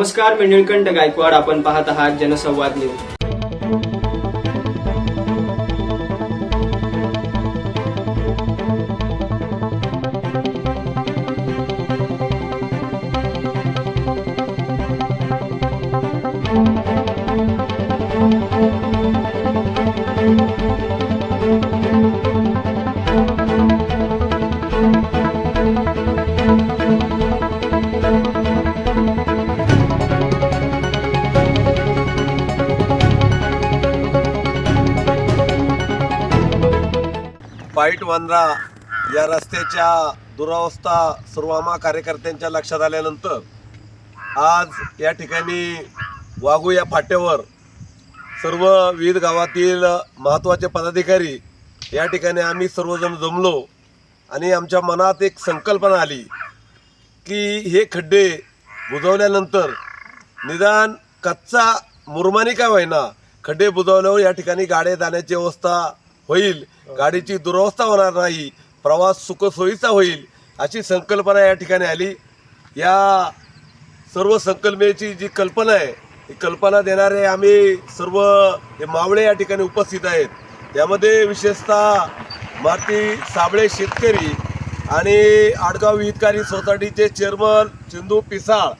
नमस्कार मी निळकंठ गायकवाड. आपण पाहत आहात जनसंवाद न्यूज. पाईट वांद्रा या रस्त्याच्या दुरावस्था सर्वामा कार्यकर्त्यांच्या लक्षात आल्यानंतर आज या ठिकाणी वाघू या फाट्यावर सर्व विविध गावातील महत्त्वाचे पदाधिकारी या ठिकाणी आम्ही सर्वजण जमलो आणि आमच्या मनात एक संकल्पना आली की हे खड्डे बुजवल्यानंतर निदान कच्चा मुरमानी काय होईना खड्डे बुजवल्यावर या ठिकाणी गाड्या जाण्याची व्यवस्था होईल. गाडीची दुरवस्था होणार नाही. प्रवास सुखसोयीचा होईल. अशी संकल्पना या ठिकाणी आली. या सर्व संकल्पनेची जी कल्पना आहे ही कल्पना देणारे आम्ही सर्व हे मावळे या ठिकाणी उपस्थित आहेत. त्यामध्ये विशेषतः मारुती साबळे शेतकरी आणि आडगाव हितकारी सोसायटीचे चेअरमन चिंदू पिसाळ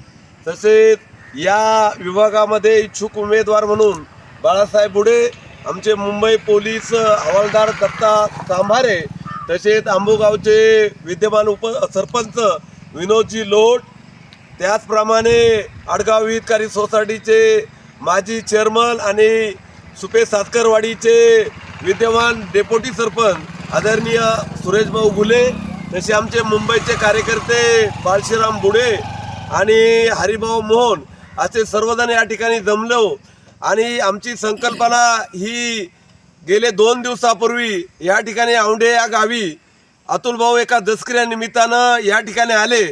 तसेच या विभागामध्ये इच्छुक उमेदवार म्हणून बाळासाहेब बुडे आमचे मुंबई पोलीस हवालदार दत्ता तांभारे तसेच आंबोगावचे विद्यमान उप सरपंच विनोदजी लोट त्याचप्रमाणे आडगाव विहितकारी सोसायटीचे माजी चेअरमन आणि सुपे सातकरवाडीचे विद्यमान डेप्युटी सरपंच आदरणीय सुरेशभाऊ गुले तसे आमचे मुंबईचे कार्यकर्ते बाळशीराम बुडे आणि हरिभाऊ मोहन असे सर्वजण या ठिकाणी जमलो. आणि आमची संकल्पना ही गेले दोन दिवसापूर्वी या ठिकाणी औंढे या गावी अतुल भाऊ एका दसक्रियानिमित्तानं या ठिकाणी आले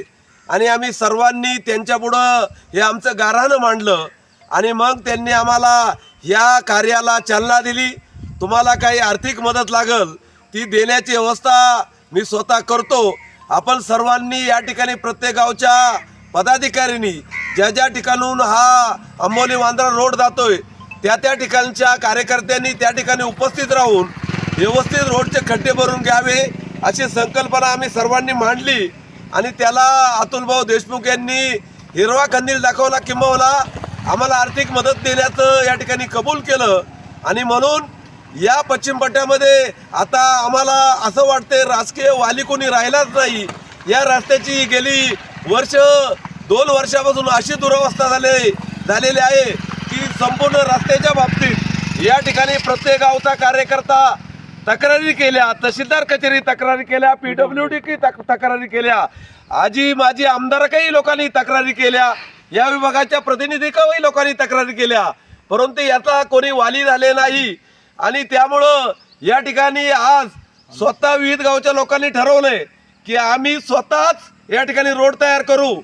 आणि आम्ही सर्वांनी त्यांच्यापुढं हे आमचं गाऱ्हाणं मांडलं आणि मग त्यांनी आम्हाला या कार्याला चालना दिली. तुम्हाला काही आर्थिक मदत लागल ती देण्याची व्यवस्था मी स्वतः करतो. आपण सर्वांनी या ठिकाणी प्रत्येक गावच्या पदाधिकाऱ्यांनी ज्या ज्या ठिकाणून हा अंबोली वांद्रा रोड जातोय त्या त्या ठिकाणच्या कार्यकर्त्यांनी त्या ठिकाणी उपस्थित राहून व्यवस्थित रोडचे खड्डे भरून घ्यावे अशी संकल्पना आम्ही सर्वांनी मांडली. आणि त्याला अतुलभाऊ देशमुख यांनी हिरवा कंदील दाखवला किंबवला आम्हाला आर्थिक मदत देण्याचं या ठिकाणी कबूल केलं. आणि म्हणून या पश्चिम पट्ट्यामध्ये आता आम्हाला असं वाटते राजकीय वाली कोणी राहिलाच नाही. या रस्त्याची गेली वर्ष दोन वर्षापासून अशी दुरवस्था झालेली झालेली आहे की संपूर्ण रस्त्याच्या बाबतीत या ठिकाणी प्रत्येक गावचा कार्यकर्ता तक्रारी केल्या तहसीलदार कचेरी तक्रारी केल्या पीडब्ल्यू डी की तक- तक्रारी केल्या आजी माजी आमदार काही लोकांनी तक्रारी केल्या या विभागाच्या प्रतिनिधी काही लोकांनी तक्रारी केल्या. परंतु याचा कोणी वाली झाले नाही आणि त्यामुळं या ठिकाणी आज स्वतः विविध गावच्या लोकांनी ठरवलंय की आम्ही स्वतःच या ठिकाणी रोड तयार करू.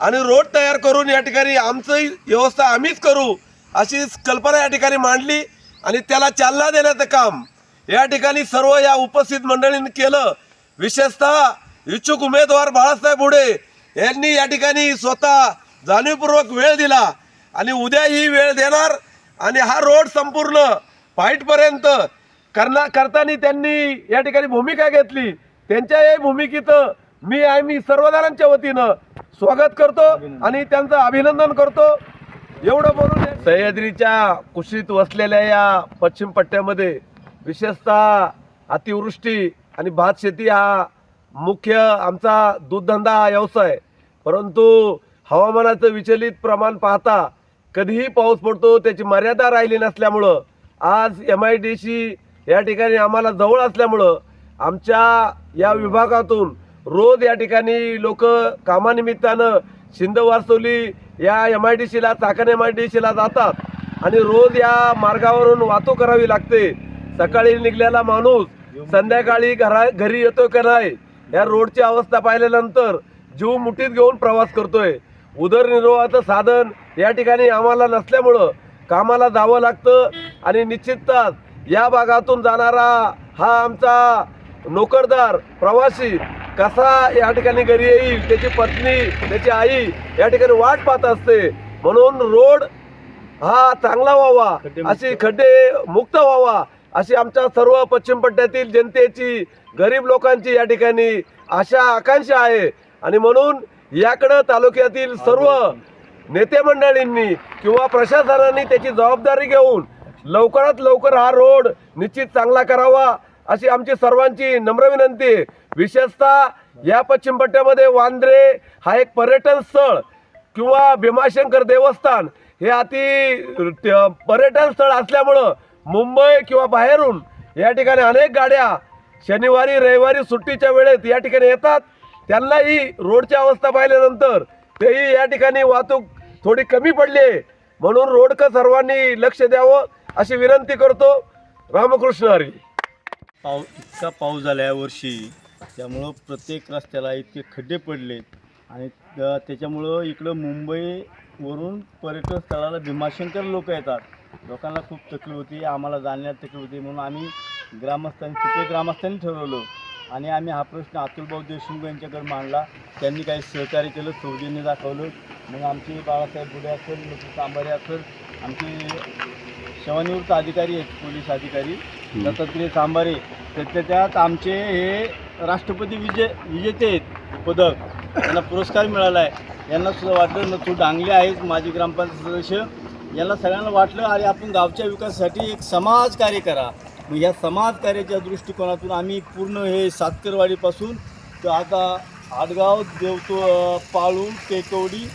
आणि रोड तयार करून या ठिकाणी आमचंही व्यवस्था आम्हीच करू अशी कल्पना या ठिकाणी मांडली आणि त्याला चालना देण्याचं काम या ठिकाणी सर्व या उपस्थित मंडळींनी केलं. विशेषतः इच्छुक उमेदवार बाळासाहेब बुडे यांनी या ठिकाणी स्वतः जाणीवपूर्वक वेळ दिला आणि उद्या ही वेळ देणार आणि हा रोड संपूर्ण पाईटपर्यंत करना करताना त्यांनी या ठिकाणी भूमिका घेतली. त्यांच्या या भूमिकेचं मी आम्ही सर्वजणांच्या वतीनं स्वागत करतो आणि त्यांचं अभिनंदन करतो. एवढं बोलून सह्याद्रीच्या कुशीत वसलेल्या या पश्चिम पट्ट्यामध्ये विशेषतः अतिवृष्टी आणि भात शेती हा मुख्य आमचा दूधधंदा हा व्यवसाय. परंतु हवामानाचं विचलित प्रमाण पाहता कधीही पाऊस पडतो त्याची मर्यादा राहिली नसल्यामुळं आज एम आय डी सी या ठिकाणी आम्हाला जवळ असल्यामुळं आमच्या या विभागातून रोज या ठिकाणी लोक कामानिमित्तानं शिंद वारसोली या एम आय डी सीला चाकण एम आय डी सीला जातात. आणि रोज या मार्गावरून वाहतूक करावी लागते. सकाळी निघलेला माणूस संध्याकाळी घरा घरी येतो का नाही या रोडची अवस्था पाहिल्यानंतर जीव मुठीत घेऊन प्रवास करतोय. उदरनिर्वाहाचं साधन या ठिकाणी आम्हाला नसल्यामुळं कामाला जावं लागतं. आणि निश्चितच या भागातून जाणारा हा आमचा नोकरदार प्रवासी कसा या ठिकाणी घरी येईल त्याची पत्नी त्याची आई या ठिकाणी वाट पाहत असते. म्हणून रोड हा चांगला व्हावा अशी खड्डे मुक्त व्हावा अशी आमच्या सर्व पश्चिम पट्ट्यातील जनतेची गरीब लोकांची या ठिकाणी आशा आकांक्षा आहे. आणि म्हणून याकडं तालुक्यातील सर्व नेते मंडळींनी किंवा प्रशासनाने त्याची जबाबदारी घेऊन लवकरात लवकर हा रोड निश्चित चांगला करावा अशी आमची सर्वांची नम्र विनंती आहे. विशेषतः या पश्चिम पट्ट्यामध्ये वांद्रे हा एक पर्यटन स्थळ किंवा भीमाशंकर देवस्थान हे अति पर्यटन स्थळ असल्यामुळं मुंबई किंवा बाहेरून या ठिकाणी अनेक गाड्या शनिवारी रविवारी सुट्टीच्या वेळेत या ठिकाणी येतात. त्यांनाही रोडची अवस्था पाहिल्यानंतर तेही या ठिकाणी वाहतूक थोडी कमी पडली आहे. म्हणून रोडकं सर्वांनी लक्ष द्यावं अशी विनंती करतो. रामकृष्ण हरी. पाऊ इतका पाऊस झाला यावर्षी त्यामुळं प्रत्येक रस्त्याला इतके खड्डे पडले आणि त्या- त्याच्यामुळं इकडं मुंबईवरून पर्यटन स्थळाला भीमाशंकर लोक येतात. लोकांना खूप तकलीफ होती आम्हाला जाण्यात तकलीफ होती म्हणून आम्ही ग्रामस्थांनी तिथे ग्रामस्थांनी ठरवलं. आणि आम्ही हा प्रश्न अतुलभाऊ देशमुख यांच्याकडे मांडला. त्यांनी काही सहकार्य केलं सौजन्य दाखवलं. मग आमचे बाळासाहेब बुडे असेल सांबारे असेल आमचे सेवानिवृत्त अधिकारी आहेत पोलीस अधिकारी. दत्तात्रय सांबारे त्याच्या त्यात आमचे हे राष्ट्रपती विजय विजेते आहेत पदक यांना पुरस्कार मिळाला आहे. यांना सुद्धा वाटलं तू डांगले आहेस माजी ग्रामपंचायत सदस्य. यांना सगळ्यांना वाटलं आणि आपण गावच्या विकासासाठी एक समाज कार्य करा. मग या समाज कार्याच्या दृष्टिकोनातून आम्ही पूर्ण हे सातकरवाडीपासून तर आता आडगाव देवतो पाळू टेकवडी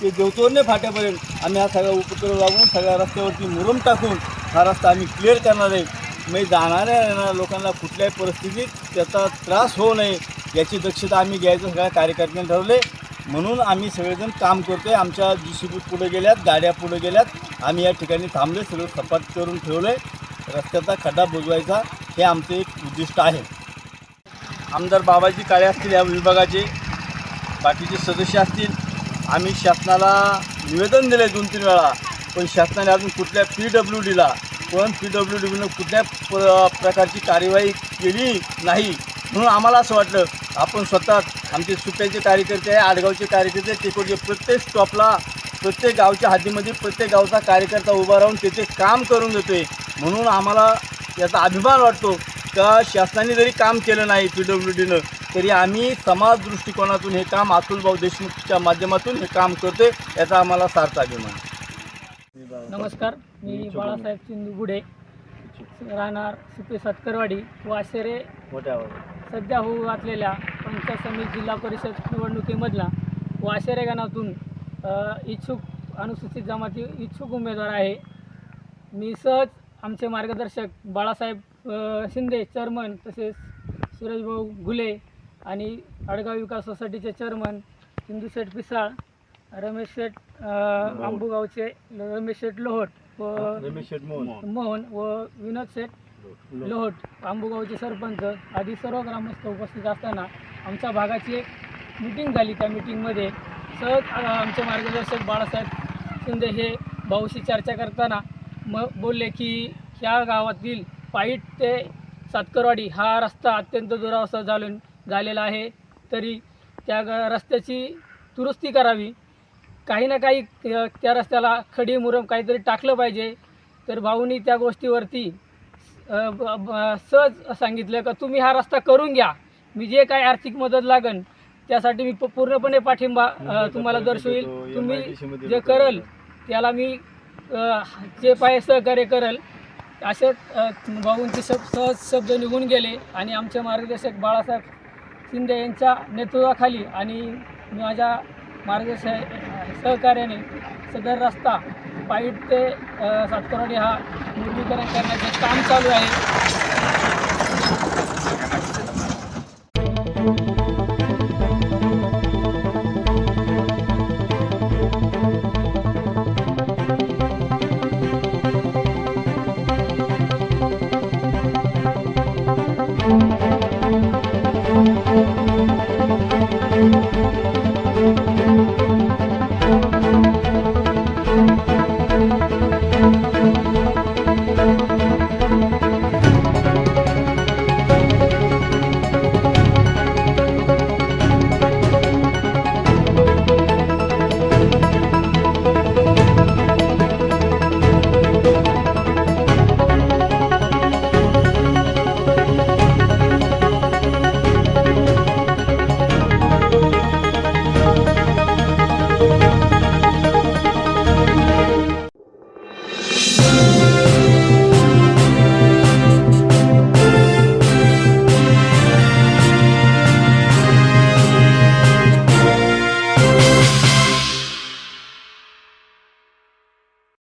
ते देवतोरने फाट्यापर्यंत आम्ही हा सगळा उपक्रम लागून सगळ्या रस्त्यावरती मुरुम टाकून हा रस्ता आम्ही क्लिअर करणार आहे. मी जाणाऱ्या येणाऱ्या लोकांना कुठल्याही परिस्थितीत त्याचा त्रास होऊ नये याची दक्षता आम्ही घ्यायचं सगळ्या कार्यकर्त्यांनी ठरवले. म्हणून आम्ही सगळेजण काम करतोय. आमच्या जी सी बी पुढे गेल्यात गाड्या पुढे गेल्यात. आम्ही या ठिकाणी थांबले सगळं सपाट करून ठेवलं आहे रस्त्याचा खड्डा बुजवायचा हे आमचं एक उद्दिष्ट आहे. आमदार बाबाजी काळे असतील या विभागाचे बाकीचे सदस्य असतील. आम्ही शासनाला निवेदन दिलं आहे दोन तीन वेळा. पण शासनाने अजून कुठल्या पी डब्ल्यू डीला पण पी डब्ल्यू डीनं कुठल्या प प्रकारची कार्यवाही केली नाही. म्हणून आम्हाला असं वाटलं आपण स्वतः आमचे सुप्याचे कार्यकर्ते आहे आडगावचे कार्यकर्ते तिकडचे प्रत्येक स्टॉपला प्रत्येक गावच्या हद्दीमध्ये प्रत्येक गावचा कार्यकर्ता उभा राहून तेथे काम करून देतोय. म्हणून आम्हाला याचा अभिमान वाटतो का शासनाने जरी काम केलं नाही पी डब्ल्यू डीनं तरी आम्ही समाज दृष्टिकोनातून हे काम अतुलभाऊ देशमुखच्या माध्यमातून हे काम करतोय याचा आम्हाला सार्थ अभिमान. नमस्कार. मी बाळासाहेब सिंधू गुढे राहणार सुपे सतकरवाडी वाशेरे मोठ्या सध्या होऊ घातलेल्या पंचायत समिती जिल्हा परिषद निवडणुकीमधला वाशेरे गणातून इच्छुक अनुसूचित जमाती इच्छुक उमेदवार आहे. मी सहज आमचे मार्गदर्शक बाळासाहेब शिंदे चेअरमन तसेच सुरेशभाऊ घुले आणि आडगाव विकास सोसायटीचे चेअरमन सिंधू शेठ पिसाळ रमेश शेठ आंबुगावचे रमेश शेठ लोहट. व रमेश शेटमोहन मोहन. व विनोद शेठ. लोहट. आंबुगावचे सरपंच आदी सर्व ग्रामस्थ उपस्थित असताना आमच्या भागाची एक मिटिंग झाली त्या मिटिंगमध्ये सहज आमचे मार्गदर्शक बाळासाहेब शिंदे हे भाऊशी चर्चा करताना म बोलले की ह्या गावातील पाईट ते सातकरवाडी हा रस्ता अत्यंत दुरावस्था झालून झालेला आहे. तरी त्या रस्त्याची दुरुस्ती करावी. काही ना काही त्या रस्त्याला खडी मुरम काहीतरी टाकलं पाहिजे. तर भाऊनी त्या गोष्टीवरती सहज सांगितलं का तुम्ही हा रस्ता करून घ्या. मी जे काही आर्थिक मदत लागन त्यासाठी मी प- पूर्णपणे पाठिंबा तुम्हाला दर्शवील. तुम्ही जे करल त्याला मी जे पाय सहकार्य करल असे भाऊंचे शब सहज शब्द निघून गेले. आणि आमचे मार्गदर्शक बाळासाहेब शिंदे यांच्या नेतृत्वाखाली आणि माझ्या मार्गदर्शक सहकार्याने सदर रस्ता पाईट ते अ, सातकरवाडी हा निर्मीकरण करण्याचे काम चालू आहे.